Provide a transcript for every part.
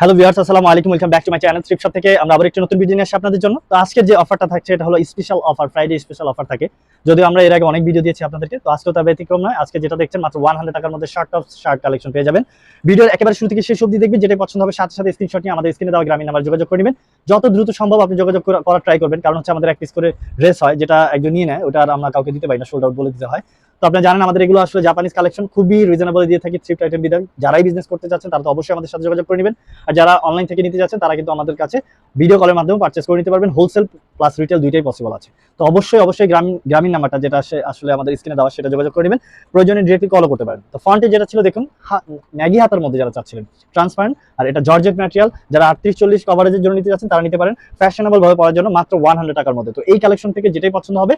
Hello viewers আসসালামু আলাইকুম। Welcome back to my channel trip থেকে। আমরা আবার একটি নতুন ভিডিও নিয়ে আসছি আপনাদের জন্য। তো আজকের যে অফারটা থাকছে, এটা হলো special offer Friday special offer থাকে। যদিও আমরা এর আগে অনেক ভিডিও দিয়েছি আপনাদেরকে, তো আজকে তার ব্যতিক্রম নয়। আজকে যেটা দেখছেন, মাত্র ওয়ান হান্ড্রেড টাকার মধ্যে শার্ট অফ শার্ট কালেকশন পেয়ে যাবেন। ভিডিওর একেবারে শুরু থেকে শেষ অবধি দেখবেন যেটা পছন্দ হবে, সাথে সাথে স্ক্রিনশট নিয়ে আমাদের স্ক্রিনে দেওয়া গ্রামীণ নাম্বার যোগাযোগ করে নেবেন। যত দ্রুত সম্ভব আপনি যোগাযোগ করা- করার ট্রাই করবেন, কারণ হচ্ছে আমাদের এক পিস করে ড্রেস হয়, যেটা একজন নিয়ে নেয়, ওটা আর আমরা কাউকে দিতে পারি না সোল্ড আউট বলে দিতে হয়। তো আপনি জানেন আমাদের এগুলো আসলে জাপানিজ কালেকশন খুবই রিজনেবল দিয়ে থাকি থ্রিফট আইটেম বিদায় যারাই বিজনেস করতে চাচ্ছেন, তারা তো অবশ্যই আমাদের সাথে যোগাযোগ করে নেবেন। আর যারা অনলাইন থেকে নিতে যাচ্ছেন, তারা কিন্তু আমাদের কাছে ভিডিও কলের মাধ্যমে পারচেস করে নিতে পারবেন। হোলসেল প্লাস রিটেল দুইটাই পসিবল আছে। তো অবশ্যই অবশ্যই গ্রামীণ গ্রামীণ নাম্বারটা যেটা আসে- আসলে আমাদের স্ক্রিনে দেওয়া সেটা যোগাযোগ করে নেবেন। প্রয়োজনে ডিরেক্টলি কলও করতে পারেন। তো ফন্টে যেটা ছিল, দেখুন ম্যাগি হাতার মধ্যে যারা চাচ্ছিলেন ট্রান্সপারেন্ট আর এটা জর্জেট ম্যাটেরিয়াল যারা আটত্রিশ, চল্লিশ কভারেজের জন্য নিতে যাচ্ছেন, তারা নিতে পারেন। ফ্যাশনেবল ভাবে পড়ার জন্য মাত্র ওয়ান হান্ড্রেড টাকার মধ্যে। তো এই কালেকশন থেকে যেটাই পছন্দ হবে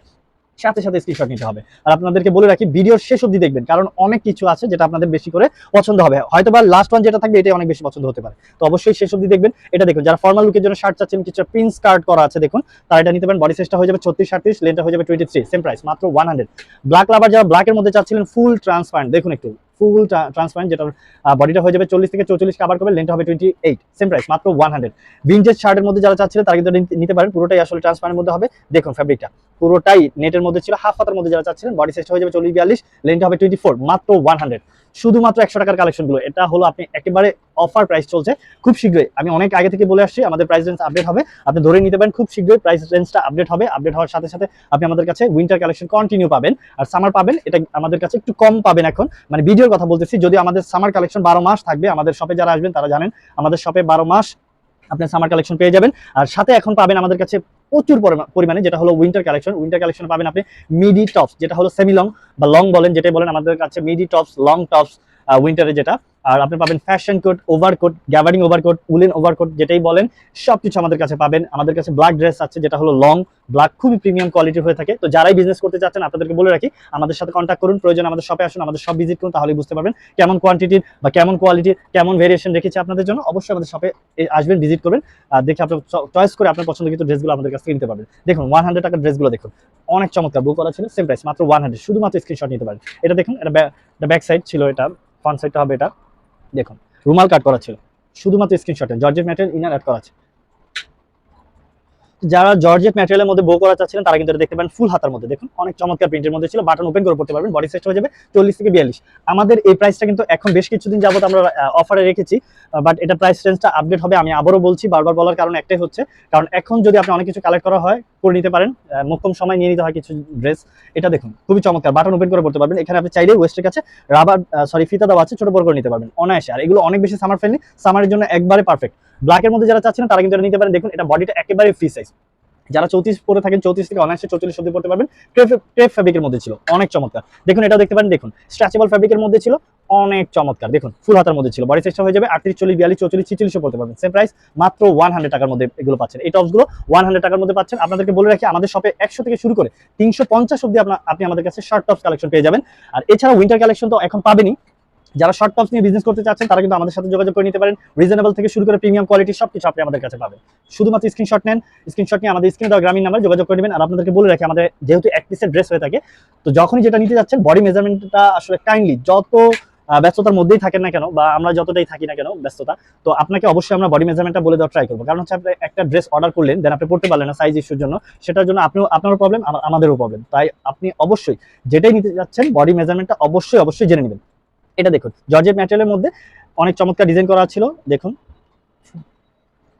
সাথে সাথে স্ক্রিনশট নিতে হবে। আর আপনাদেরকে বলে রাখি ভিডিওর শেষ অবধি দেখবেন, কারণ অনেক কিছু আছে যেটা আপনাদের বেশি করে পছন্দ হবে। হয়তো বা লাস্ট ওয়ান যেটা থাকবে, এটাই অনেক বেশি পছন্দ হতে পারে। তো অবশ্যই শেষ অবধি দেখবেন। এটা দেখুন, যারা ফর্মাল লুকের জন্য শার্ট চাচ্ছেন, কিছু প্রিন্স কার্ড করা আছে, দেখুন, তারা এটা নিতে পারেন। বডি সাইজটা হয়ে যাবে ছত্রিশ সাতত্রিশ লেনটা হয়ে যাবে টোয়েন্টি থ্রি সেম প্রাইস মাত্র ওয়ান হান্ড্রেড ব্ল্যাক লাভার যারা ব্ল্যাকের মধ্যে চাচ্ছিলেন ফুল ট্রান্সপারেন্ট দেখুন একটু। ফুল ট্রান্সপারেন্ট যেটা বডিটা হয়ে যাবে চল্লিশ থেকে চৌচল্লিশ কাবার করবে লেন্থ হবে টোয়েন্টি এইট সেম প্রাইস মাত্র ওয়ান হান্ড্রেড ভিনটেজ শার্টের মধ্যে যারা চাচ্ছিলেন তারা কিন্তু নিতে- পারেন, পুরোটাই আসলে ট্রান্সপারেন্ট মধ্যে হবে। দেখুন ফেব্রিকটা পুরোটাই নেটের মধ্যে ছিল হাফ হাতার মধ্যে যারা চাচ্ছিলেন বডি সাইজটা হয়ে যাবে চল্লিশ, বিয়াল্লিশ লেন্থ হবে টোয়েন্টি ফোর মাত্র ওয়ান হান্ড্রেড শুধুমাত্র একশো টাকার কালেকশনগুলো এটা হলো আপনি একেবারে অফার প্রাইস চলছে। খুব শীঘ্রই, আমি অনেক আগে থেকে বলে আসছি, আমাদের প্রাইস রেঞ্জ আপডেট হবে। আপনি ধরে নিতে পারেন, খুব শীঘ্রই প্রাইস রেঞ্জটা আপডেট হবে। আপডেট হওয়ার সাথে সাথে আপনি আমাদের কাছে উইন্টার কালেকশন কন্টিনিউ পাবেন। আর সামার পাবেন, এটা আমাদের কাছে একটু কম পাবেন এখন। মানে ভিডিওর কথা বলতেছি, যদি আমাদের সামার কালেকশন বারো মাস থাকবে, আমাদের শপে যারা আসবেন, তারা জানেন, আমাদের শপে বারো মাস আপনি সামার কালেকশন পেয়ে যাবেন। আর সাথে এখন পাবেন আমাদের কাছে প্রচুর পরিমা- পরিমাণে, যেটা হলো উইন্টার কালেকশন উইন্টার কালেকশন পাবেন আপনি মিডি টপস যেটা হলো সেমি লং বা লং বলেন, যেটাই বলেন, আমাদের কাছে মিডি টপস লং টপস উইন্টারে যেটা। আর আপনি পাবেন fashion coat overcoat gabardine overcoat woollen overcoat যেটাই বলেন, সবকিছু আমাদের কাছে পাবেন। আমাদের কাছে ব্ল্যাক ড্রেস আছে, যেটা হলো লং ব্ল্যাক খুবই প্রিমিয়াম কোয়ালিটির হয়ে থাকে। তো যারাই বিজনেস করতে চাচ্ছেন, আপনাদেরকে বলে রাখি, আমাদের সাথে কন্ট্যাক্ট করুন। প্রয়োজন আমাদের শপে আসুন, আমাদের সব ভিজিট করুন তাহলে বুঝতে পারবেন কেমন কোয়ান্টিটির বা কেমন কোয়ালিটির কেমন ভেরিয়েশন রেখেছি আপনাদের জন্য। অবশ্যই আমাদের শপে আসবেন ভিজিট করবেন, আর দেখে আপনার চয়েস করে আপনার পছন্দ কিন্তু ড্রেসগুলো আমাদের কাছে কিনতে পারবেন। দেখুন ওয়ান হান্ড্রেড টাকার ড্রেসগুলো দেখুন। অনেক চমৎকার বুক করা ছিল সেম প্রাইস মাত্র ওয়ান হান্ড্রেড শুধুমাত্র স্ক্রিনশট নিতে পারেন। এটা দেখুন, এটা ব্যাক সাইড ছিল এটা ফ্রন্ট সাইডটা হবে এটা। দেখুন, রুমাল কাট করা ছিল। শুধুমাত্র স্ক্রিনশটে জর্জেট ম্যাটেরিয়াল ইনার অ্যাড করা আছে। যারা জর্জেট ম্যাটেরিয়ালের মধ্যে বো করা চাচ্ছিলেন, তারা কিন্তু দেখতে পারেন ফুল হাতার মধ্যে। দেখুন, অনেক চমৎকার প্রিন্টের মধ্যে ছিল। বাটন ওপেন করে পড়তে পারবেন বডি সাইজ হয়ে যাবে চল্লিশ থেকে বিয়াল্লিশ। আমাদের এই প্রাইসটা কিন্তু এখন বেশ কিছুদিন যাবত আমরা অফারে রেখেছি বাট এটা প্রাইস রেঞ্জটা আপডেট হবে, আমি আবারও বলছি বারবার বলার কারণ একটাই হচ্ছে, কারণ এখন যদি আপনি অনেক কিছু কালেক্ট করা হয় করে নিতে পারেন। মোক্ষম সময় নিয়ে নিতে হয় কিছু ড্রেস এটা দেখুন, খুবই চমৎকার। বাটন ওপেন করে পড়তে পারবেন। এখানে আপনি চাইলে ওয়েস্টের কাছে রাবার সরি ফিতা দেওয়া আছে, ছোট বড় করে নিতে পারবেন। অনায়াসে। আর এগুলো অনেক বেশি সামার ফ্রেন্ডলি সামারের জন্য একবারে পারফেক্ট ব্ল্যাকের মধ্যে যারা চাচ্ছেন, তারা কিন্তু এটা নিতে পারেন। দেখুন, এটা বডিটা একেবারে ফ্রি সাইজ যারা চৌত্রিশ পরে থাকেন, চৌত্রিশ থেকে অনায়াসে চৌত্রিশ অব্দি পড়তে পারবেন। ট্রেপ ফ্যাব্রিকের মধ্যে ছিল। অনেক চমৎকার। দেখুন, এটাও দেখতে পারেন। দেখুন স্ট্রেচেবল ফ্যাব্রিকের মধ্যে ছিল। অনেক চমৎকার। দেখুন, ফুল হাতার মধ্যে ছিল। বডি সাইজটা হয়ে যাবে আটত্রিশ, চল্লিশ, বিয়াল্লিশ, চৌচল্লিশ, ছিচল্লিশও পড়তে পারবেন। সেম প্রাইস মাত্র ওয়ান হান্ড্রেড টাকার মধ্যে এগুলো পাচ্ছেন। এই টপসগুলো ওয়ান হান্ড্রেড টাকার মধ্যে পাচ্ছেন। আপনাদেরকে বলে রাখি, আমাদের শপে একশো থেকে শুরু করে তিনশো পঞ্চাশ অব্দি আপনার আপনি আমাদের কাছে শর্ট টপস কালেকশন পেয়ে যাবেন। আর এছাড়া উইন্টার কালেকশন তো এখন পাবেনই। যারা শর্ট টপস নিয়ে বিজনেস করতে চাচ্ছেন, তারা কিন্তু আমাদের সাথে যোগাযোগ করে নিতে পারেন। রিজনেবল থেকে শুরু করে প্রিমিয়াম কোয়ালিটি সব কিছু আপনি আমাদের কাছে পাবেন। শুধুমাত্র স্ক্রিনশট নেন। স্ক্রিনশট নিয়ে আমাদের স্ক্রিনে দেওয়া গ্রামীণ নাম্বার যোগাযোগ করে নেবেন। আর আপনাদেরকে বলে রাখি, আমাদের যেহেতু এক পিসের ড্রেস হয়ে থাকে, তো যখনই যেটা নিতে যাচ্ছেন বডি মেজারমেন্টটা আসলে কাইন্ডলি যত ব্যস্ততার মধ্যেই থাকেন না কেন বা আমরা যতটাই থাকি না কেন ব্যস্ততা, তো আপনাকে অবশ্যই আমরা বডি মেজারমেন্টটা বলে দেওয়ার ট্রাই করব। কারণ হচ্ছে আপনি একটা ড্রেস অর্ডার করলেন দেন আপনি পড়তে পারলেন না সাইজ ইস্যুর জন্য, সেটার জন্য আপনিও, আপনারও প্রবলেম আমাদেরও প্রবলেম তাই আপনি অবশ্যই যেটাই নিতে যাচ্ছেন বডি মেজারমেন্টটা অবশ্যই অবশ্যই জেনে নেবেন। এটা দেখুন জর্জেট ম্যাটেরিয়ালের মধ্যে অনেক চমৎকার ডিজাইন করা ছিল, দেখুন।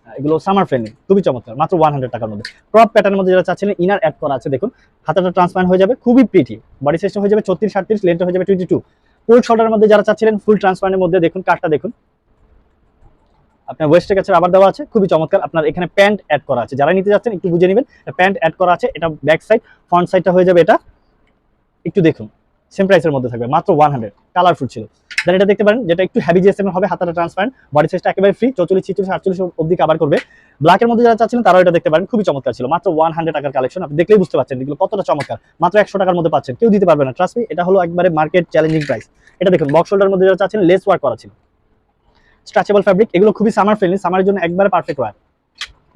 এগুলো সামার ফ্রেন্ডলি খুবই চমৎকার, মাত্র ওয়ান হান্ড্রেড টাকার মধ্যে। প্রপ প্যাটার্নের মধ্যে যারা চাচ্ছিলেন ইনার অ্যাড করা আছে, দেখুন। হাতাটা ট্রান্সপারেন্ট হয়ে যাবে, খুবই প্রিটি বডি সাইজটা হয়ে যাবে ছত্রিশ সাতত্রিশ লেন্থটা হয়ে যাবে টোয়েন্টি টু ফুল শর্টের মধ্যে যারা চাচ্ছিলেন ফুল ট্রান্সপারেন্টের মধ্যে দেখুন কাঠটা দেখুন। আপনার ওয়েস্টের কাছে আবার দেওয়া আছে, খুবই চমৎকার। আপনার এখানে প্যান্ট অ্যাড করা আছে। যারা নিতে যাচ্ছেন, একটু বুঝে নেবেন প্যান্ট অ্যাড করা আছে, এটা ব্যাক সাইড ফ্রন্ট সাইডটা হয়ে যাবে এটা। একটু দেখুন। সেম প্রাইসের মধ্যে থাকবে, মাত্র ওয়ান হান্ড্রেড কালারফুল ছিল। দেন এটা দেখতে পারেন, যেটা একটু হ্যাভি জিএসএম হবে, হাতাটা ট্রান্সপারেন্ট বডি সাইজটা একেবারে ফ্রি চৌচল্লিশ, ছিচল্লিশ আটচল্লিশ অব্দি কাভার করবে। ব্ল্যাকের মধ্যে যারা চাচ্ছিলেন, তারাও এটা দেখতে পারেন, খুবই চমৎকার ছিল, মাত্র ওয়ান হান্ড্রেড টাকার কালেকশন আপনি দেখলেই বুঝতে পারছেন এগুলো কতটা চমৎকার, মাত্র একশো টাকার মধ্যে পাচ্ছেন, কেউ দিতে পারবে না ট্রাস্ট এটা হলো একবারে মার্কেট চ্যালেঞ্জিং প্রাইস এটা দেখুন বক্স হোল্ডার মধ্যে যারা চাচ্ছেন লেস ওয়ার্ক করা ছিল। স্ট্রেচেবল ফ্যাব্রিক এগুলো খুবই সামার ফ্রেন্ডলি সামারের জন্য একবারে পারফেক্ট ওয়ার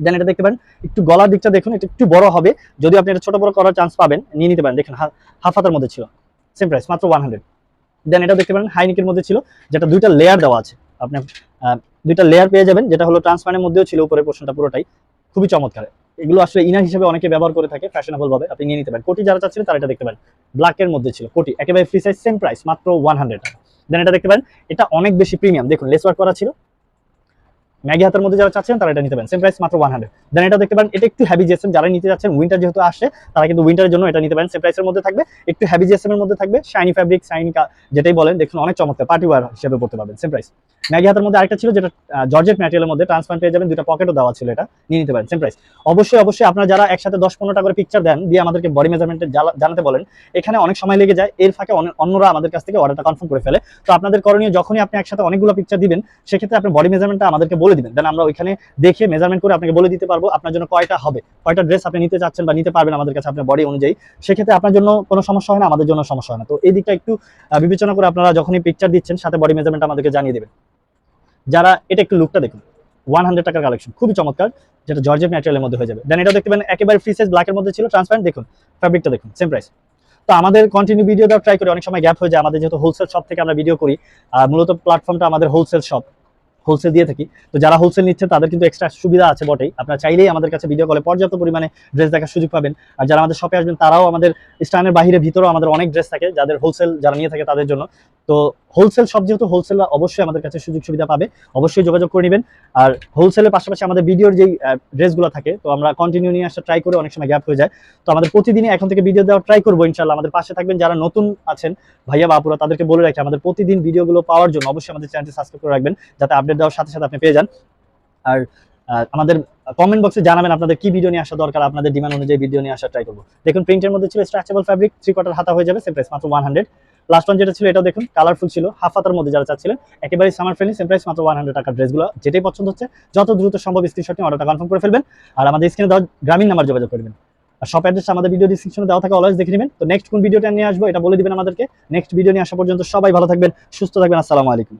দেন এটা দেখতে পারেন, একটু গলার দিকটা দেখুন, এটা একটু বড় হবে, যদি আপনি এটা ছোট বড় করার চান্স পাবেন, নিয়ে নিতে পারেন। দেখুন হাফ হাতার মধ্যে ছিল। সেম প্রাইস মাত্র ওয়ান হান্ড্রেড দেন এটা দেখতে পারেন হাইনিকের মধ্যে ছিল, যেটা দুইটা লেয়ার দেওয়া আছে। আপনি দুইটা লেয়ার পেয়ে যাবেন, যেটা হলো ট্রান্সপারেন্টের মধ্যেও ছিল, উপরের পোর্শনটা পুরোটাই। খুবই চমৎকার। এগুলো আসলে ইনার হিসেবে অনেকে ব্যবহার করে থাকে ফ্যাশনেবল ভাবে, আপনি নিয়ে নিতে পারেন। কোটি যারা চাচ্ছিলেন তারা এটা দেখতে পারেন। ব্ল্যাকের মধ্যে ছিল, কোটি। একেবারে ফ্রি সাইজ সেম প্রাইস মাত্র ওয়ান হান্ড্রেড দেন এটা দেখতে পারেন, এটা অনেক বেশি প্রিমিয়াম দেখুন লেস ওয়ার্ক করা ছিল ম্যাগি হাতের মধ্যে যারা চাচ্ছেন, তারা এটা নিতে পারেন। সেম প্রাইস মাত্র ওয়ান হান্ড্রেড দেন এটা দেখতে পারেন, এটা একটু হ্যাভি জিএসএম যারা নিতে যাচ্ছেন উইন্টার যেহেতু আসছে তারা কিন্তু উইন্টারের জন্য এটা নিতে পারেন। সেম প্রাইসের মধ্যে থাকবে, একটু হ্যাভি জিএসএম এর মধ্যে থাকবে শাইনি ফ্যাব্রিক শাইনি যেটাই বলেন, দেখুন অনেক চমৎকার পার্টি ওয়ার হিসেবে পড়তে পারবেন সেম প্রাইস ম্যাগি হাতের মধ্যে আরেকটা ছিল, যেটা জর্জেট ম্যাটেরিয়ালের মধ্যে ট্রান্সপারেন্ট পেয়ে যাবেন দুটা পকেটও দেওয়া ছিল এটা, নিয়ে নিতে পারেন সেম প্রাইস অবশ্যই অবশ্যই আপনারা যারা একসাথে দশ পনেরোটা করে পিকচার দেন, দিয়ে আমাদেরকে বডি মেজারমেন্টে জানাতে বলেন, এখানে অনেক সময় লেগে যায়, এর ফাঁকে অন্যরা আমাদের কাছ থেকে অর্ডারটা কনফার্ম করে ফেলে। তো আপনাদের করণীয়, যখনই আপনি একসাথে অনেকগুলো পিকচার দিবেন, সেক্ষেত্রে আপনি বডি মেজারমেন্টটা আমাদেরকে বলে দিবেন। দেন আমরা ওইখানে দেখে মেজারমেন্ট করে আপনাকে বলে দিতে পারব আপনার জন্য কয়টা হবে। কয়টা ড্রেস আপনি নিতে চাচ্ছেন বা নিতে পারবেন আমাদের কাছে আপনার বডি অনুযায়ী। সেক্ষেত্রে আপনার জন্য কোনো সমস্যা হয় না, আমাদের জন্য সমস্যা হয় না। তো এই দিকটা একটু বিবেচনা করে আপনারা যখনই পিকচার দিচ্ছেন, সাথে বডি মেজারমেন্ট আমাদেরকে জানিয়ে দেবেন। যারা, এটা একটু লুকটা দেখুন। ওয়ান হান্ড্রেড টাকার কালেকশন খুবই চমৎকার, যেটা জর্জেট ম্যাটেরিয়ালের মধ্যে হয়ে যাবে। দেন এটা দেখতে পাবেন একেবারে ফ্রি সাইজ ব্ল্যাকের মধ্যে ছিল ট্রান্সপারেন্ট দেখুন ফ্যাব্রিকটা দেখুন সেম প্রাইস তো আমাদের কন্টিনিউ ভিডিও দেওয়া ট্রাই করি, অনেক সময় গ্যাপ হয়ে যায়। আমাদের যেহেতু হোলসেল শপ থেকে আমরা ভিডিও করি আর মূলত প্ল্যাটফর্মটা আমাদের হোলসেল শপ হোলসেল দিয়ে থাকি। তো যারা হোলসেল নিচ্ছে, তাদের কিন্তু এক্সট্রা সুবিধা আছে বটেই। আপনারা চাইলেই আমাদের কাছে ভিডিও কলে পর্যাপ্ত পরিমাণে ড্রেস দেখার সুযোগ পাবেন। আর যারা আমাদের শপে আসবেন, তারাও আমাদের স্টানের বাইরে ভিতরেও আমাদের অনেক ড্রেস থাকে, যাদের হোলসেল যারা নিয়ে থাকে তাদের জন্য। তো হোলসেল সব যেহেতু হোলসেল অবশ্যই আমাদের কাছে সুযোগ সুবিধা পাবে, অবশ্যই যোগাযোগ করে নেবেন। আর হোলসেলের পাশাপাশি আমাদের ভিডিওর যেই ড্রেসগুলো থাকে, তো আমরা কন্টিনিউ নিয়ে আসা ট্রাই করে অনেক সময় গ্যাপ হয়ে যায়। তো আমাদের প্রতিদিনই এখন থেকে ভিডিও দেওয়া ট্রাই করব ইনশাল্লাহ আমাদের পাশে থাকবেন যারা নতুন আছেন, ভাইয়া, বাপুরা, তাদেরকে বলে রাখি, আমাদের প্রতিদিন ভিডিওগুলো পাওয়ার জন্য অবশ্যই আমাদের চ্যানেলটি সাবস্ক্রাইব করে রাখবেন, যাতে আপডেট দেওয়ার সাথে সাথে আপনি পেয়ে যান। আর আমাদের কমেন্ট বক্সে জানাবেন আপনাদের কি ভিডিও নিয়ে আসা দরকার, আপনাদের ডিমান্ড অনুযায়ী ভিডিও নিয়ে আসা ট্রাই করব। দেখুন প্রিন্টের মধ্যে ছিল স্ট্রাচেবল ফ্যাব্রিক থ্রি কোয়ার্টার হাতা হয়ে যাবে সেম প্রাইস মাত্র ওয়ান হান্ড্রেড লাস্ট ওয়ান যেটা ছিল, এটাও দেখুন কালারফুল ছিল হাফ হাতার মধ্যে যারা চাচ্ছিলেন একেবারে সামার ফ্রেন্ডলি সেম প্রাইস মাত্র ওয়ান হান্ড্রেড টাকার ড্রেসগুলো। যেটাই পছন্দ হচ্ছে, যত দ্রুত সম্ভব স্ক্রিনশট নিয়ে অর্ডারটা কনফার্ম করে ফেলবেন। আর আমাদের স্ক্রিনে দেওয়া গ্রামীণ নাম্বার যোগাযোগ করবেন আর শপ অ্যাড্রেস আমাদের ভিডিও ডিসক্রিপশনে দেওয়া থাকে অলওয়েজ দেখে নেবেন। তো নেক্সট কোন ভিডিওটা নিয়ে আসব, এটা বলে দিবেন আমাদেরকে। নেক্সট ভিডিও নিয়ে আসা পর্যন্ত সবাই ভালো থাকবেন, সুস্থ থাকবেন, আসসালামু আলাইকুম।